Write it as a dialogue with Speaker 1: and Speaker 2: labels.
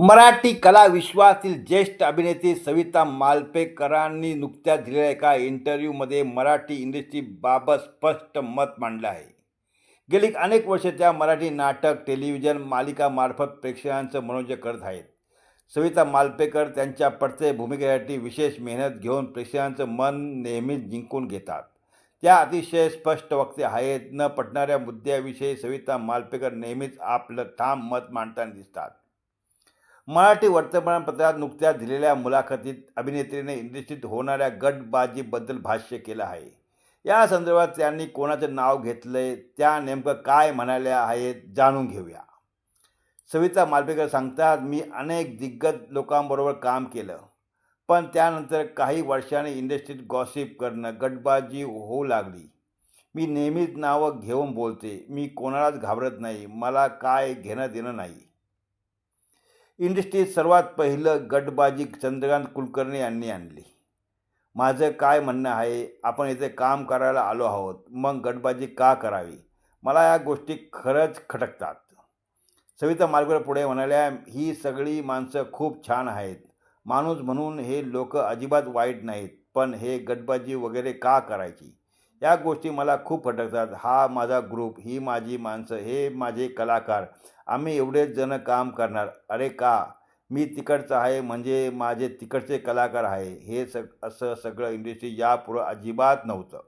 Speaker 1: मराठी कला विश्वातील ज्येष्ठ अभिनेत्री सविता मालपेकरांनी नुकत्याच दिलेल्या एका इंटरव्ह्यूमध्ये मराठी इंडस्ट्रीबाबत स्पष्ट मत मांडलं आहे. गेली अनेक वर्षे त्या मराठी नाटक टेलिव्हिजन मालिकामार्फत प्रेक्षकांचं मनोरंजन करत आहेत. सविता मालपेकर त्यांच्या प्रत्येक भूमिकेसाठी विशेष मेहनत घेऊन प्रेक्षकांचं मन नेहमीच जिंकून घेतात. त्या अतिशय स्पष्ट वक्ते आहेत. न पटणाऱ्या मुद्द्याविषयी सविता मालपेकर नेहमीच आपलं ठाम मत मांडताना दिसतात. मराठी वर्तमानपत्रात नुकत्याच दिलेल्या मुलाखतीत अभिनेत्रीने इंडस्ट्रीत होणाऱ्या गटबाजीबद्दल भाष्य केलं आहे. या संदर्भात त्यांनी कोणाचं नाव घेतलं आहे त्या नेमकं काय म्हणाल्या आहेत जाणून घेऊया. सविता मालपेकर सांगतात मी अनेक दिग्गज लोकांबरोबर काम केलं पण त्यानंतर काही वर्षांनी इंडस्ट्रीत गॉसिप करणं गटबाजी होऊ लागली. मी नेहमीच नावं घेऊन बोलते मी कोणालाच घाबरत नाही मला काय घेणं देणं नाही. इंडस्ट्रीत सर्वात पहिलं गटबाजी चंद्रकांत कुलकर्णी यांनी आणली. माझं काय म्हणणं आहे आपण इथे काम करायला आलो आहोत मग गटबाजी का करावी? मला या गोष्टी खरंच खटकतात. सविता मालगुडे पुढे म्हणाल्या ही सगळी माणसं खूप छान आहेत. माणूस म्हणून हे लोक अजिबात वाईट नाहीत पण हे गटबाजी वगैरे का करायची? या गोष्टी मला खूप फटकतात. हा माझा ग्रुप ही माझी माणसं हे माझे कलाकार. आम्ही एवढेच जण काम करणार. अरे का? मी तिकडचं आहे म्हणजे माझे तिकडचे कलाकार आहे. हे सग असं सगळं इंडस्ट्री यापुढं अजिबात नव्हतं.